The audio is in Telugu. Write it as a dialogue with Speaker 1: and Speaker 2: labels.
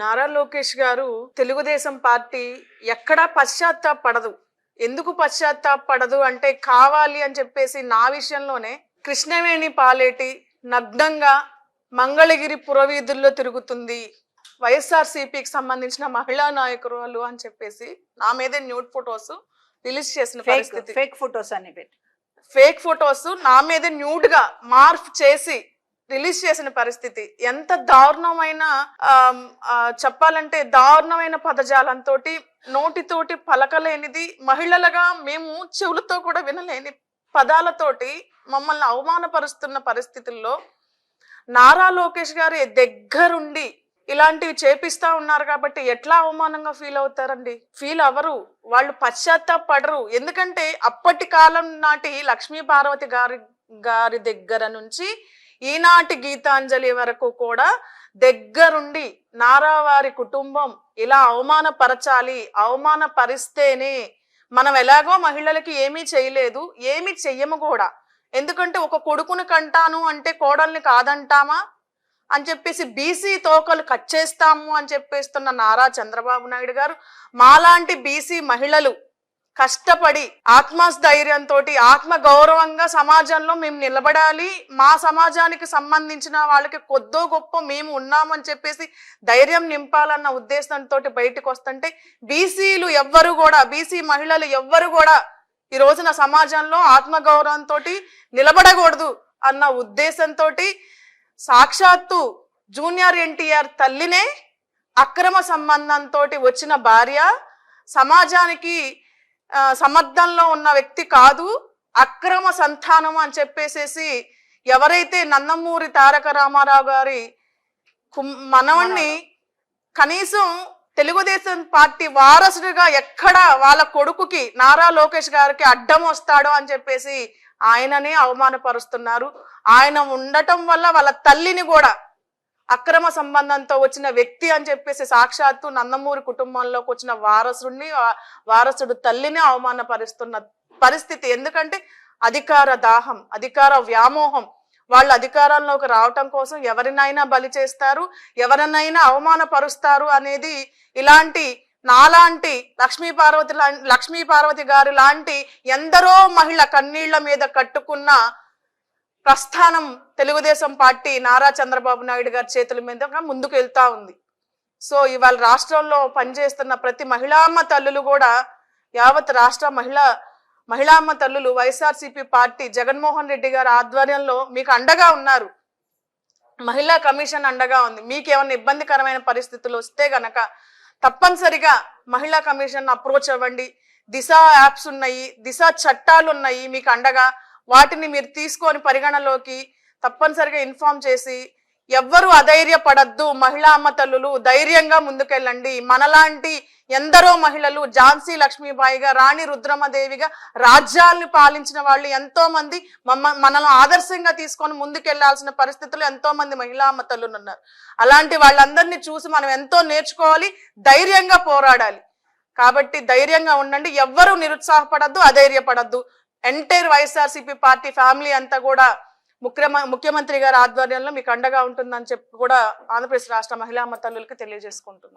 Speaker 1: నారా లోకేష్ గారు తెలుగుదేశం పార్టీ ఎక్కడా పశ్చాత్తాపడదు. ఎందుకు పశ్చాత్తాపడదు అంటే కావాలి అని చెప్పేసి నా విషయంలోనే కృష్ణవేణి పాలేటి నగ్నంగా మంగళగిరి పురవీధుల్లో తిరుగుతుంది. వైఎస్ఆర్సీపీకి సంబంధించిన మహిళా నాయకురాలు అని చెప్పేసి నా మీదే న్యూడ్ ఫొటోస్ రిలీజ్ చేసిన
Speaker 2: ఫేక్
Speaker 1: పరిస్థితి.
Speaker 2: ఫేక్ ఫొటోస్ అని
Speaker 1: ఫేక్ ఫొటోస్ నా మీద న్యూడ్గా మార్ఫ్ చేసి రిలీజ్ చేసిన పరిస్థితి. ఎంత దారుణమైన చెప్పాలంటే దారుణమైన పదజాలంతో నోటితోటి పలకలేనిది మహిళలుగా మేము చెవులతో కూడా వినలేని పదాలతోటి మమ్మల్ని అవమానపరుస్తున్న పరిస్థితుల్లో నారా లోకేష్ గారి దగ్గరుండి ఇలాంటివి చేపిస్తా ఉన్నారు కాబట్టి ఎట్లా అవమానంగా ఫీల్ అవుతారండి? ఫీల్ అవ్వరు. వాళ్ళు పశ్చాత్తాపడరు. ఎందుకంటే అప్పటి కాలం నాటి లక్ష్మీ పార్వతి గారి గారి దగ్గర నుంచి ఈనాటి గీతాంజలి వరకు కూడా దగ్గరుండి నారావారి కుటుంబం ఇలా అవమానపరచాలి అవమానపరిస్తేనే మనం ఎలాగో మహిళలకి ఏమీ చేయలేదు ఏమీ చెయ్యము కూడా. ఎందుకంటే ఒక కొడుకుని కంటాను అంటే కోడల్ని కాదంటామా? అని చెప్పేసి బీసీ తోకలు కట్ చేస్తాము అని చెప్పేస్తున్న నారా చంద్రబాబు నాయుడు గారు మాలాంటి బీసీ మహిళలు కష్టపడి ఆత్మస్థైర్యంతో ఆత్మ గౌరవంగా సమాజంలో మేము నిలబడాలి. మా సమాజానికి సంబంధించిన వాళ్ళకి కొద్దో గొప్ప మేము ఉన్నామని చెప్పేసి ధైర్యం నింపాలన్న ఉద్దేశంతో బయటకు వస్తుంటే బీసీలు ఎవ్వరు కూడా బీసీ మహిళలు ఎవ్వరు కూడా ఈ రోజున సమాజంలో ఆత్మగౌరవంతో నిలబడకూడదు అన్న ఉద్దేశంతో సాక్షాత్తు జూనియర్ ఎన్టీఆర్ తల్లినే అక్రమ సంబంధంతో వచ్చిన భార్య. సమాజానికి సమర్థంలో ఉన్న వ్యక్తి కాదు అక్రమ సంతానం అని చెప్పేసేసి ఎవరైతే నందమూరి తారక రామారావు గారి మనవణ్ణి కనీసం తెలుగుదేశం పార్టీ వారసుడిగా ఎక్కడ వాళ్ళ కొడుకుకి నారా లోకేష్ గారికి అడ్డం వస్తాడో అని చెప్పేసి ఆయననే అవమానపరుస్తున్నారు. ఆయన ఉండటం వల్ల వాళ్ళ తల్లిని కూడా అక్రమ సంబంధంతో వచ్చిన వ్యక్తి అని చెప్పేసి సాక్షాత్తు నందమూరి కుటుంబంలోకి వచ్చిన వారసుడిని వారసుడు తల్లిని అవమానపరుస్తున్న పరిస్థితి. ఎందుకంటే అధికార దాహం అధికార వ్యామోహం వాళ్ళు అధికారంలోకి రావటం కోసం ఎవరినైనా బలి చేస్తారు ఎవరినైనా అవమానపరుస్తారు అనేది ఇలాంటి నాలాంటి లక్ష్మీ పార్వతి లా- లక్ష్మీ పార్వతి గారు లాంటి ఎందరో మహిళ కన్నీళ్ళ మీద కట్టుకున్న ప్రస్థానం తెలుగుదేశం పార్టీ నారా చంద్రబాబు నాయుడు గారి చేతుల మీదుగా ముందుకు వెళ్తా ఉంది. సో ఇవాళ రాష్ట్రంలో పనిచేస్తున్న ప్రతి మహిళామ్మ తల్లులు కూడా యావత్ రాష్ట్ర మహిళా మహిళామ్మ తల్లులు వైఎస్ఆర్సీపీ పార్టీ జగన్మోహన్ రెడ్డి గారి ఆధ్వర్యంలో మీకు అండగా ఉన్నారు. మహిళా కమిషన్ అండగా ఉంది. మీకు ఏమైనా ఇబ్బందికరమైన పరిస్థితులు వస్తే గనక తప్పనిసరిగా మహిళా కమిషన్ అప్రోచ్ అవ్వండి. దిశ యాప్స్ ఉన్నాయి దిశ చట్టాలు ఉన్నాయి మీకు అండగా వాటిని మీరు తీసుకొని పరిగణలోకి తప్పనిసరిగా ఇన్ఫార్మ్ చేసి ఎవ్వరూ అధైర్యపడద్దు. మహిళా అమ్మ తల్లులు ధైర్యంగా ముందుకెళ్ళండి. మనలాంటి ఎందరో మహిళలు ఝాన్సీ లక్ష్మీబాయిగా రాణి రుద్రమదేవిగా రాజ్యాల్ని పాలించిన వాళ్ళు ఎంతో మంది మమ్మ మనల్ని ఆదర్శంగా తీసుకొని ముందుకెళ్ళాల్సిన పరిస్థితులు ఎంతో మంది మహిళా అమ్మ తల్లులు ఉన్నారు అలాంటి వాళ్ళందరినీ చూసి మనం ఎంతో నేర్చుకోవాలి ధైర్యంగా పోరాడాలి. కాబట్టి ధైర్యంగా ఉండండి. ఎవ్వరూ నిరుత్సాహపడద్దు అధైర్యపడద్దు. ఎంటైర్ వైఎస్ఆర్సీపీ పార్టీ ఫ్యామిలీ అంతా కూడా ముఖ్యమ ముఖ్యమంత్రి గారి ఆధ్వర్యంలో మీకు అండగా ఉంటుందని చెప్పి కూడా ఆంధ్రప్రదేశ్ రాష్ట్ర మహిళా అమ్మ తల్లులకి తెలియజేసుకుంటున్నాం.